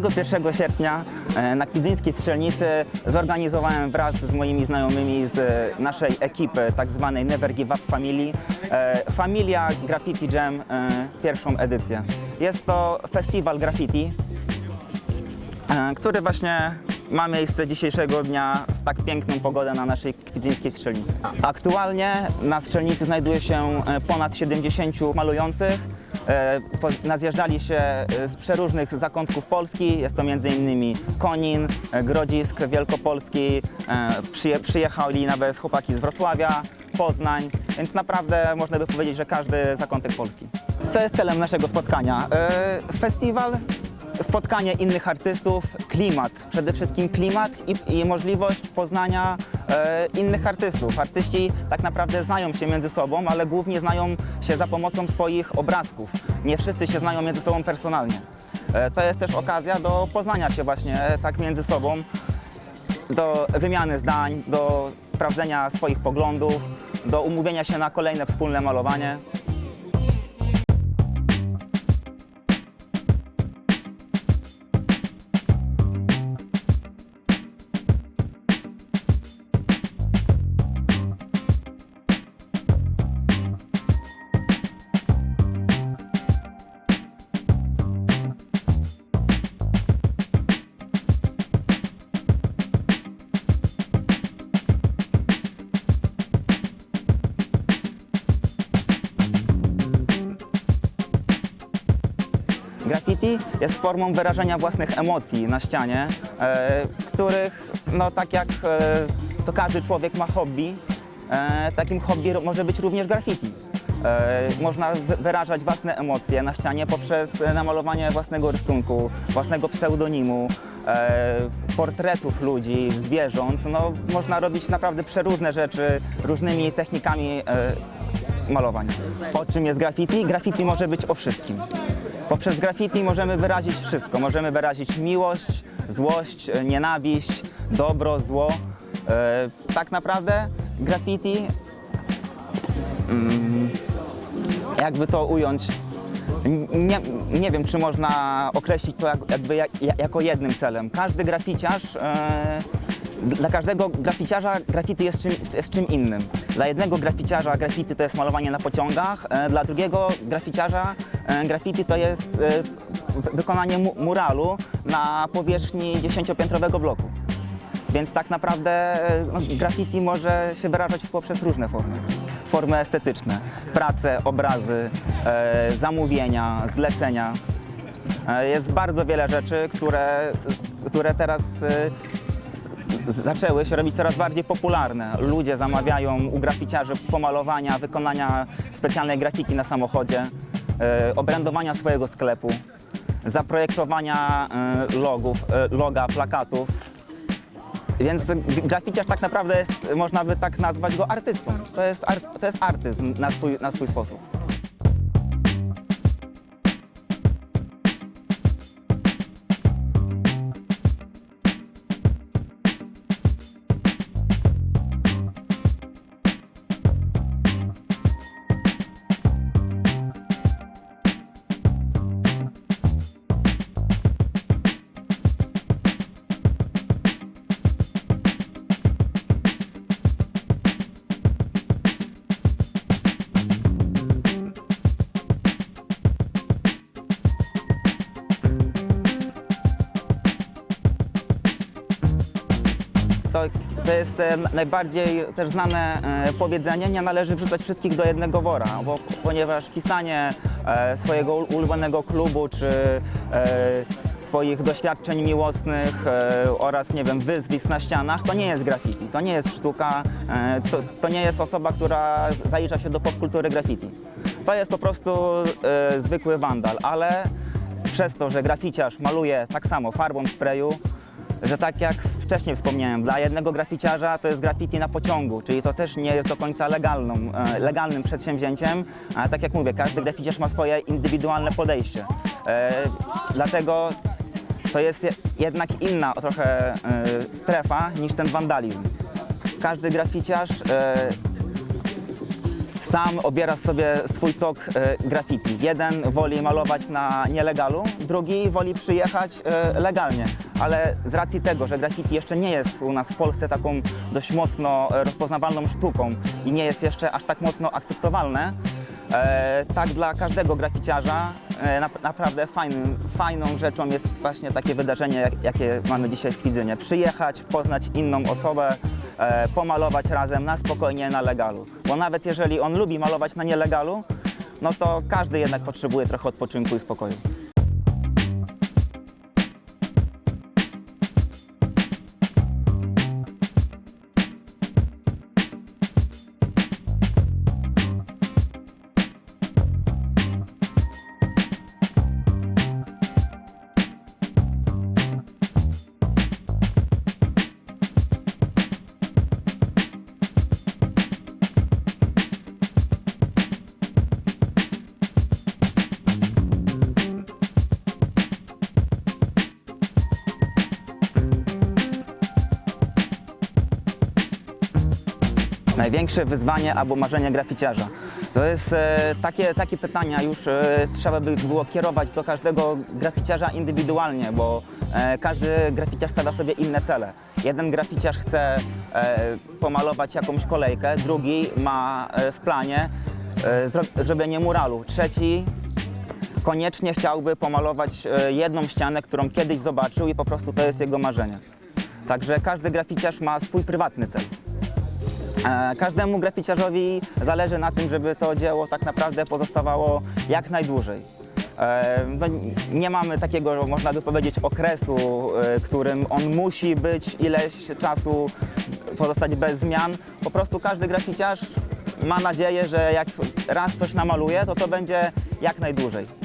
31 sierpnia e, na Kwidzyńskiej Strzelnicy zorganizowałem wraz z moimi znajomymi z e, naszej ekipy, tak zwanej Never Give Up Family, e, Familia Graffiti Jam, pierwszą edycję. Jest to festiwal graffiti, który właśnie ma miejsce dzisiejszego dnia w tak piękną pogodę na naszej kwidzyńskiej strzelnicy. Aktualnie na strzelnicy znajduje się ponad 70 malujących. E, Nazjeżdżali się e, z przeróżnych zakątków Polski. Jest to m.in. Konin, e, Grodzisk Wielkopolski. Przyje, przyjechali nawet chłopaki z Wrocławia, Poznań, więc naprawdę można by powiedzieć, że każdy zakątek Polski. Co jest celem naszego spotkania? Festiwal spotkanie innych artystów, klimat, przede wszystkim klimat i, i możliwość poznania innych artystów. Artyści tak naprawdę znają się między sobą, ale głównie znają się za pomocą swoich obrazków. Nie wszyscy się znają między sobą personalnie. E, to jest też okazja do poznania się właśnie e, tak między sobą, do wymiany zdań, do sprawdzenia swoich poglądów, do umówienia się na kolejne wspólne malowanie. Jest formą wyrażania własnych emocji na ścianie, e, których, no tak jak e, to każdy człowiek ma hobby, e, takim hobby może być również graffiti. Można wy- wyrażać własne emocje na ścianie poprzez namalowanie własnego rysunku, własnego pseudonimu, portretów ludzi, zwierząt. No, można robić naprawdę przeróżne rzeczy różnymi technikami malowania. O czym jest graffiti? Graffiti może być o wszystkim. Poprzez graffiti możemy wyrazić wszystko. Możemy wyrazić miłość, złość, e, nienawiść, dobro, zło. E, tak naprawdę graffiti, mm, jakby to ująć, nie, nie wiem, czy można określić to jak, jakby jak, jako jednym celem. Każdy graficiarz, e, dla każdego graficiarza graffiti jest czym, jest czym innym. Dla jednego graficiarza graffiti to jest malowanie na pociągach, e, dla drugiego graficiarza e, graffiti to jest e, wy- wykonanie mu, muralu na powierzchni dziesięciopiętrowego bloku. Więc tak naprawdę no, graffiti może się wyrażać poprzez różne formy. Formy estetyczne, prace, obrazy, e, zamówienia, zlecenia. E, Jest bardzo wiele rzeczy, które, które teraz e, zaczęły się robić coraz bardziej popularne. Ludzie zamawiają u graficiarzy pomalowania, wykonania specjalnej grafiki na samochodzie, e, obrędowania swojego sklepu, zaprojektowania e, logów, e, loga, plakatów. Więc graficiarz tak naprawdę jest, można by tak nazwać go artystą. To jest, ar, to jest artyzm na swój, na swój sposób. To, to jest najbardziej też znane e, powiedzenie, nie należy wrzucać wszystkich do jednego wora, bo, ponieważ pisanie e, swojego ul- ulubionego klubu czy e, swoich doświadczeń miłosnych oraz, nie wiem, wyzwisk na ścianach, to nie jest graffiti, to nie jest sztuka, to, to nie jest osoba, która zalicza się do popkultury graffiti. To jest po prostu zwykły wandal, ale przez to, że graficiarz maluje tak samo farbą sprayu, że tak jak wcześniej wspomniałem, dla jednego graficiarza to jest graffiti na pociągu, czyli to też nie jest do końca legalną, e, legalnym przedsięwzięciem, ale tak jak mówię, każdy graficiarz ma swoje indywidualne podejście. E, dlatego to jest je- jednak inna trochę e, strefa niż ten wandalizm. Każdy graficiarz sam obiera sobie swój tok e, graffiti. Jeden woli malować na nielegalu, drugi woli przyjechać e, legalnie. Ale z racji tego, że graffiti jeszcze nie jest u nas w Polsce taką dość mocno rozpoznawalną sztuką i nie jest jeszcze aż tak mocno akceptowalne, E, tak dla każdego graficiarza nap- naprawdę fajnym, fajną rzeczą jest właśnie takie wydarzenie, jak, jakie mamy dzisiaj w Kwidzynie. Przyjechać, poznać inną osobę, pomalować razem na spokojnie, na legalu. Bo nawet jeżeli on lubi malować na nielegalu, no to każdy jednak potrzebuje trochę odpoczynku i spokoju. Największe wyzwanie albo marzenie graficiarza? To jest e, takie, takie pytania już e, trzeba by było kierować do każdego graficiarza indywidualnie, bo e, każdy graficiarz stawia sobie inne cele. Jeden graficiarz chce e, pomalować jakąś kolejkę, drugi ma e, w planie e, zro- zrobienie muralu, trzeci koniecznie chciałby pomalować e, jedną ścianę, którą kiedyś zobaczył i po prostu to jest jego marzenie. Także każdy graficiarz ma swój prywatny cel. Każdemu graficiarzowi zależy na tym, żeby to dzieło tak naprawdę pozostawało jak najdłużej. E, No, nie mamy takiego, można by powiedzieć, okresu, e, którym on musi być ileś czasu pozostać bez zmian. Po prostu każdy graficiarz ma nadzieję, że jak raz coś namaluje, to to będzie jak najdłużej.